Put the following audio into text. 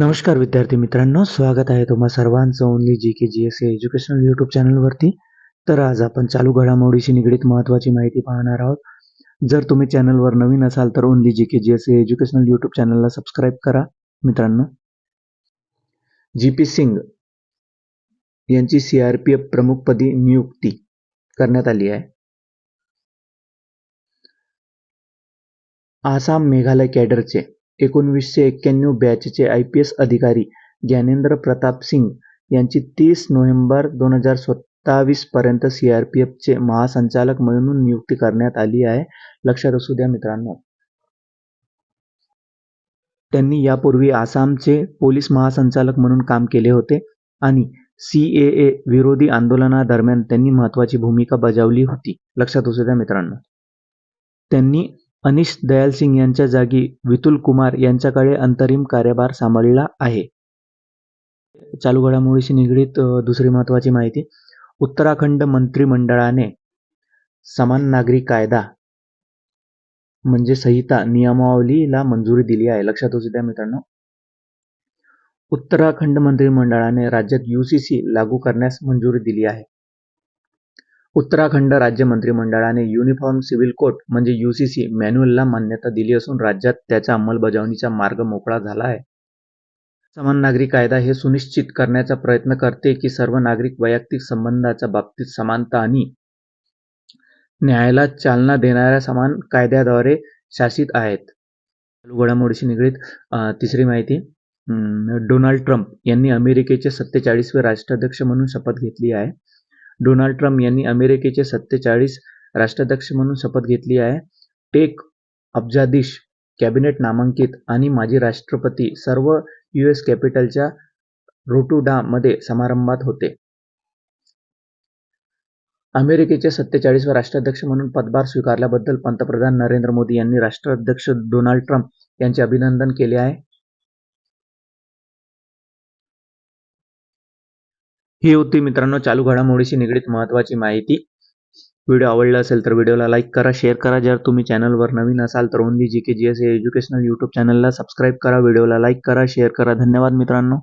नमस्कार विद्यार्थी मित्रांनो स्वागत आहे तुम्हा सर्वांचं only G K G S educational YouTube चॅनलवरती तर आज आपण चालू घडामोडीशी निगडीत महत्त्वाची माहिती पाहणार आहोत. जर तुम्ही चॅनलवर नवीन असाल तर only G K G S educational YouTube चॅनलला सबस्क्राईब करा मित्रांनो. जी पी सिंग यांची सी आर पी एफ प्रमुखपदी नियुक्ती करण्यात आली आहे. आसाम मेघालय कॅडरचे एकोणवीसशे एक्क्याण्णव बॅचचे आय पी एस अधिकारी ज्ञानेंद्र प्रताप सिंग यांची तीस नोव्हेंबर दोन हजार सत्तावीस पर्यंत सी आर पी एफचे महासंचालक म्हणून नियुक्ती करण्यात आली आहे. लक्षात असू द्या मित्रांनो. त्यांनी यापूर्वी आसामचे पोलीस महासंचालक म्हणून काम केले होते आणि सी ए ए विरोधी आंदोलनादरम्यान त्यांनी महत्त्वाची भूमिका बजावली होती. लक्षात असू द्या मित्रांनो. त्यांनी अनिश दयाल सिंग यांच्या जागी वितुल कुमार यांच्याकडे अंतरिम कार्यभार सांभाळला आहे. चालू घडामोडीशी निगडीत दुसरी महत्त्वाची माहिती. उत्तराखंड मंत्रिमंडळाने समान नागरी कायदा म्हणजे संहिता नियमावलीला मंजुरी दिली आहे. लक्षात असू द्या मित्रांनो. उत्तराखंड मंत्रिमंडळाने राज्यात यूसीसी लागू करण्यास मंजुरी दिली आहे. उत्तराखंड राज्य मंत्रिमंडळाने युनिफॉर्म सिव्हिल कोड म्हणजे यूसीसी मॅन्युअलला मान्यता दिली असून राज्यात त्याच्या अंमलबजावणीचा मार्ग मोकळा झाला आहे. समान नागरी कायदा हे सुनिश्चित करण्याचा प्रयत्न करते की सर्व नागरिक वैयक्तिक संबंधाच्या बाबतीत समानता आणि न्यायाला चालना देणाऱ्या समान कायद्याद्वारे शासित आहेत. चालू घडामोडीशी निगडीत तिसरी माहिती डोनाल्ड ट्रम्प यांनी अमेरिकेचे सत्तेचाळीसवे राष्ट्राध्यक्ष म्हणून शपथ घेतली आहे. डोनाल्ड ट्रम्प यांनी अमेरिकेचे सत्तेचाळीस राष्ट्राध्यक्ष म्हणून शपथ घेतली आहे. टेक अब्जाधीश कॅबिनेट नामांकित आणि माजी राष्ट्रपती सर्व यू एस कॅपिटलच्या रोटुडामध्ये समारंभात होते. अमेरिकेचे सत्तेचाळीसवे राष्ट्राध्यक्ष म्हणून पदभार स्वीकारल्याबद्दल पंतप्रधान नरेंद्र मोदी यांनी राष्ट्राध्यक्ष डोनाल्ड ट्रम्प यांचे अभिनंदन केले आहे. ही होती मित्रांनो चालू घडामोडीशी निगडीत महत्त्वाची माहिती. व्हिडिओ आवडला असेल तर व्हिडिओला लाईक करा शेअर करा. जर तुम्ही चॅनलवर नवीन असाल तर only G K G S educational YouTube चॅनलला सबस्क्राईब करा. व्हिडिओला लाईक करा शेअर करा. धन्यवाद मित्रांनो.